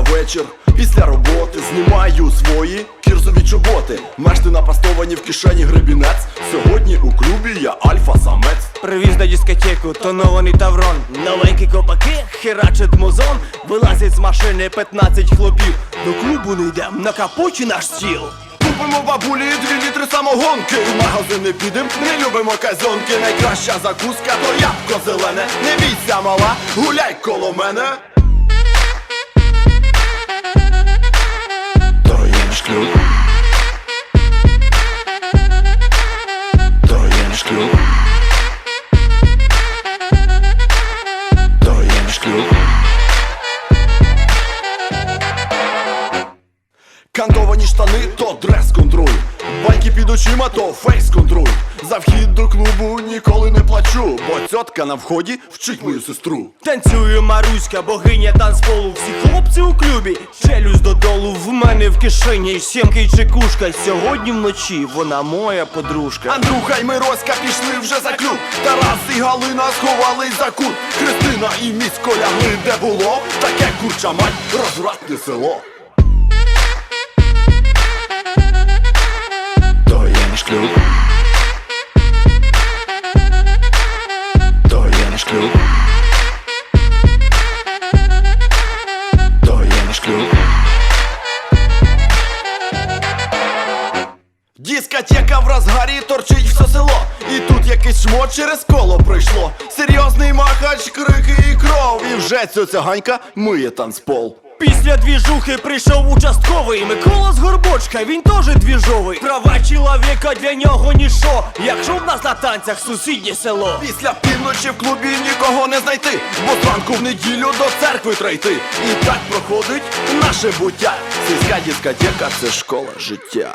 вечір. Після роботи знімаю свої кірзові чоботи. Мешти напастовані в кишені гребінець. Сьогодні у клубі я альфа-самець. Привіз на дискотеку тонований таврон Новенькі копаки, херачить музон Вилазять з машини 15 хлопів До клубу не йдем, на капоті наш стіл Купимо бабулі дві літри самогонки. В магазин не підем, не любимо казонки. Найкраща закуска то ябко зелене. Не бійся, мала, гуляй коло мене. То є наш клуб. То є наш клуб. Кантовані штани то дрес-контроль Байки під очима то фейс-контроль За вхід до клубу ніколи не плачу Бо тьотка на вході вчить мою сестру. Танцює Маруська, богиня танцполу. Всі хлопці у клубі, челюсть додолу. В мене в кишені сімки і чекушка. Сьогодні вночі вона моя подружка. Андрюха й Мироська пішли вже за клуб. Тарас і Галина сховались за кут. Христина і місько лягли де було Таке курча мать, розвратне село наш клуб То є наш клуб Дискотека в розгарі торчить все село. І тут якийсь шмот через коло пройшло Серйозний махач, крики і кров. І вже ця циганька миє танцпол Після двіжухи прийшов участковий Микола з Горбочка, він теж двіжовий. Права чоловіка для нього нішо Якщо в нас на танцях сусіднє село. Після півночі в клубі нікого не знайти Бо зранку в неділю до церкви трайти. І так проходить наше буття. Сільська дискотека це школа життя